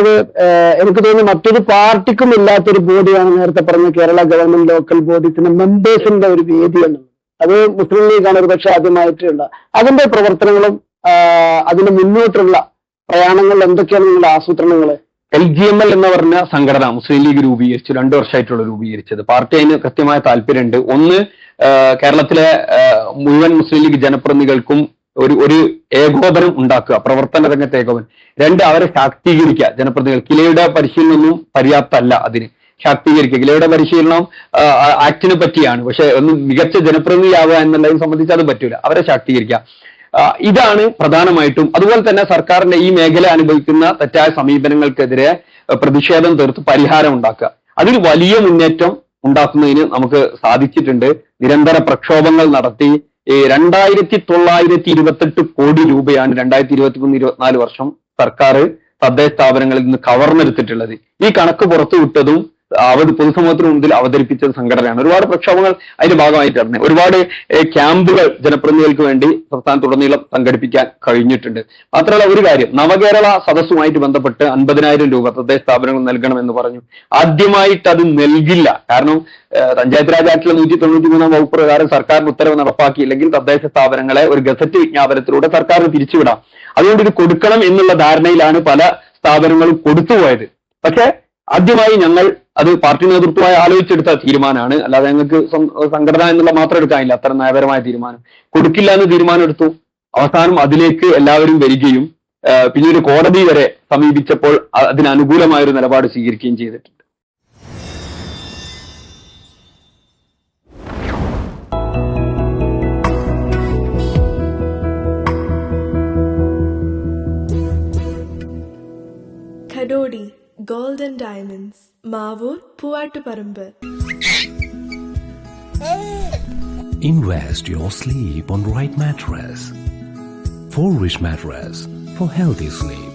അത് എനിക്ക് തോന്നുന്നു മറ്റൊരു പാർട്ടിക്കും ഇല്ലാത്തൊരു ബോഡിയാണ് നേരത്തെ പറഞ്ഞ കേരള ഗവൺമെന്റ് ലോക്കൽ ബോഡീസിന്റെ മെമ്പേഴ്സിന്റെ ഒരു വേദി എന്നുള്ളത് അത് മുസ്ലിം ലീഗാണ് ഒരു പക്ഷെ ആദ്യമായിട്ടുള്ള അതിന്റെ പ്രവർത്തനങ്ങളും അതിന് മുന്നോട്ടുള്ള പ്രയാണങ്ങൾ എന്തൊക്കെയാണ് നിങ്ങളുടെ ആസൂത്രണങ്ങൾ എൽ ജി എം എൽ എന്ന് പറഞ്ഞ സംഘടന മുസ്ലിം ലീഗ് രൂപീകരിച്ചു രണ്ടു വർഷമായിട്ടുള്ള രൂപീകരിച്ചത്. പാർട്ടി അതിന് കൃത്യമായ താല്പര്യമുണ്ട്. ഒന്ന് കേരളത്തിലെ മുഴുവൻ മുസ്ലിം ലീഗ് ജനപ്രതിനിധികൾക്കും ഒരു ഒരു ഏകോപനം ഉണ്ടാക്കുക പ്രവർത്തന രംഗത്ത് ഏകോപനം. രണ്ട് അവരെ ശാക്തീകരിക്കുക. ജനപ്രതിനിധികൾ കിലയുടെ പരിശീലനമൊന്നും പര്യാപ്തമല്ല അതിന്. ശാക്തീകരിക്കുക. കിലയുടെ പരിശീലനം ആക്ടിനെ പറ്റിയാണ്. പക്ഷെ ഒന്ന് മികച്ച ജനപ്രതിനിധിയാവുക എന്നുള്ളതിനെ സംബന്ധിച്ച് അത് പറ്റൂല. അവരെ ശാക്തീകരിക്കുക. ഇതാണ് പ്രധാനമായിട്ടും. അതുപോലെ തന്നെ സർക്കാരിന്റെ ഈ മേഖല അനുഭവിക്കുന്ന തെറ്റായ സമീപനങ്ങൾക്കെതിരെ പ്രതിഷേധം തീർത്ത് പരിഹാരം ഉണ്ടാക്കുക. അതിൽ വലിയ മുന്നേറ്റം ഉണ്ടാക്കുന്നതിന് നമുക്ക് സാധിച്ചിട്ടുണ്ട്. നിരന്തര പ്രക്ഷോഭങ്ങൾ നടത്തി രണ്ടായിരത്തി തൊള്ളായിരത്തി ഇരുപത്തെട്ട് കോടി രൂപയാണ് രണ്ടായിരത്തി ഇരുപത്തി മൂന്ന് ഇരുപത്തിനാല് വർഷം സർക്കാർ തദ്ദേശ സ്ഥാപനങ്ങളിൽ നിന്ന് കവർന്നെടുത്തിട്ടുള്ളത്. ഈ കണക്ക് പുറത്തുവിട്ടതും അവത് പൊതുസമൂഹത്തിന് മുമ്പിൽ അവതരിപ്പിച്ച സംഘടനയാണ്. ഒരുപാട് പ്രക്ഷോഭങ്ങൾ അതിന്റെ ഭാഗമായിട്ട് നടന്നു ഒരുപാട് ക്യാമ്പുകൾ ജനപ്രതിനിധികൾക്ക് വേണ്ടി സംസ്ഥാനത്തുടനീളം സംഘടിപ്പിക്കാൻ കഴിഞ്ഞിട്ടുണ്ട്. മാത്രമല്ല ഒരു കാര്യം നവകേരള സദസ്സുമായിട്ട് ബന്ധപ്പെട്ട് അൻപതിനായിരം രൂപ തദ്ദേശ സ്ഥാപനങ്ങൾ നൽകണമെന്ന് പറഞ്ഞു. ആദ്യമായിട്ട് അത് നൽകില്ല. കാരണം പഞ്ചായത്ത് രാജ് ആക്ടിലെ നൂറ്റി തൊണ്ണൂറ്റി മൂന്നാം വകുപ്പ് പ്രകാരം സർക്കാരിന് ഉത്തരവ് നടപ്പാക്കിയില്ലെങ്കിൽ തദ്ദേശ സ്ഥാപനങ്ങളെ ഒരു ഗസറ്റ് വിജ്ഞാപനത്തിലൂടെ സർക്കാർ തിരിച്ചുവിടാം. അതുകൊണ്ട് ഇത് കൊടുക്കണം എന്നുള്ള ധാരണയിലാണ് പല സ്ഥാപനങ്ങളും കൊടുത്തുപോയത്. പക്ഷെ ആദ്യമായി ഞങ്ങൾ അത് പാർട്ടി നേതൃത്വമായി ആലോചിച്ചെടുത്ത തീരുമാനമാണ്. അല്ലാതെ ഞങ്ങൾക്ക് സംഘടന എന്നുള്ള മാത്രം എടുക്കാനില്ല. അത്ര നയപരമായ തീരുമാനം. കൊടുക്കില്ല എന്ന് തീരുമാനം എടുത്തു അവസാനം അതിലേക്ക് എല്ലാവരും വരികയും പിന്നീട് കോടതി വരെ സമീപിച്ചപ്പോൾ അതിനനുകൂലമായ ഒരു നിലപാട് സ്വീകരിക്കുകയും ചെയ്തിട്ടുണ്ട്. Kadodi Diamonds, Mavur, Puvattuparambur. Invest your sleep on right mattress. For rich mattress for healthy sleep.